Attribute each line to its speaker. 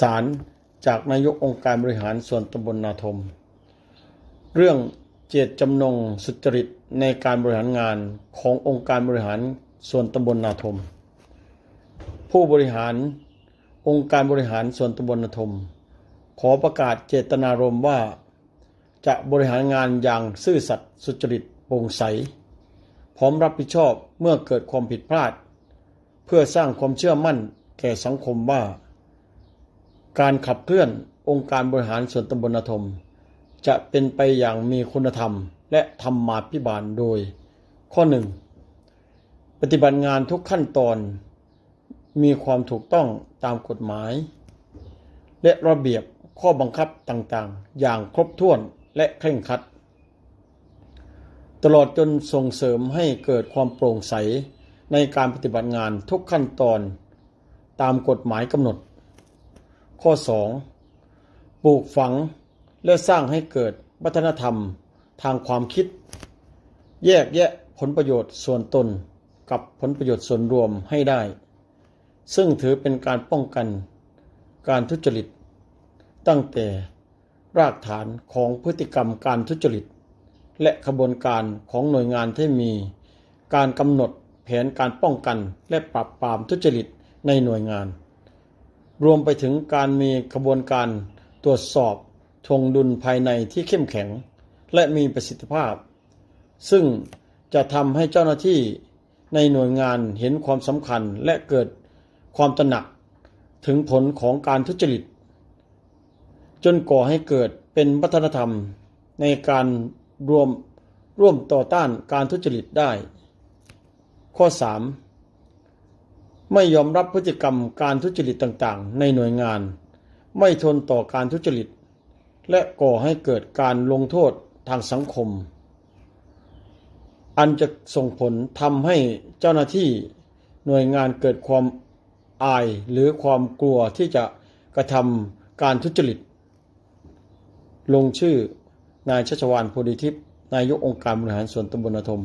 Speaker 1: สารจากนายกองค์การบริหารส่วนตำบลนาทม เรื่องเจตจำนงสุจริตในการบริหารงานขององค์การบริหารส่วนตำบลนาทม ผู้บริหารองค์การบริหารส่วนตำบลนาทม ขอประกาศเจตนารมณ์ว่า จะบริหารงานอย่างซื่อสัตย์สุจริตโปร่งใส พร้อมรับผิดชอบเมื่อเกิดความผิดพลาด เพื่อสร้างความเชื่อมั่นแก่สังคมว่า การขับเคลื่อนองค์การบริหารส่วนตำบลนาทม จะเป็นไปอย่างมีคุณธรรม และธรรมาภิบาลโดย ข้อหนึ่งปฏิบัติงานทุกขั้นตอน มีความถูกต้องตามกฎหมาย และระเบียบข้อบังคับต่างๆ อย่างครบถ้วนและเคร่งครัด ตลอดจนส่งเสริมให้เกิดความโปร่งใสในการปฏิบัติงานทุกขั้นตอน ตามกฎหมายกำหนด ข้อ 2. ปลูกฝังและสร้างให้เกิดวัฒนธรรมทางความคิด แยกแยะผลประโยชน์ส่วนตนกับผลประโยชน์ส่วนรวมให้ได้ ซึ่งถือเป็นการป้องกันการทุจริต ตั้งแต่รากฐานของพฤติกรรมการทุจริต และขบวนการของหน่วยงานที่มีการกำหนดแผนการป้องกันและปราบปรามทุจริตในหน่วยงาน รวมไปถึงการมีขบวนการตรวจสอบทวงดุลภายในที่เข้มแข็ง และมีประสิทธิภาพ ซึ่งจะทำให้เจ้าหน้าที่ในหน่วยงานเห็นความสำคัญและเกิดความตระหนักถึงผลของการทุจริต จนก่อให้เกิดเป็นวัฒนธรรมในการรวมร่วมต่อต้านการทุจริตได้ ข้อ 3 ไม่ยอมรับพฤติกรรมการทุจริตต่างๆ ในหน่วยงาน ไม่ทนต่อการทุจริต และก่อให้เกิดการลงโทษทางสังคม อันจะส่งผลทำให้เจ้าหน้าที่หน่วยงานเกิดความอายหรือความกลัวที่จะกระทำการทุจริต ลงชื่อนายชัชวานโพธิทิพย์นายกองค์การบริหารส่วนตำบลนทม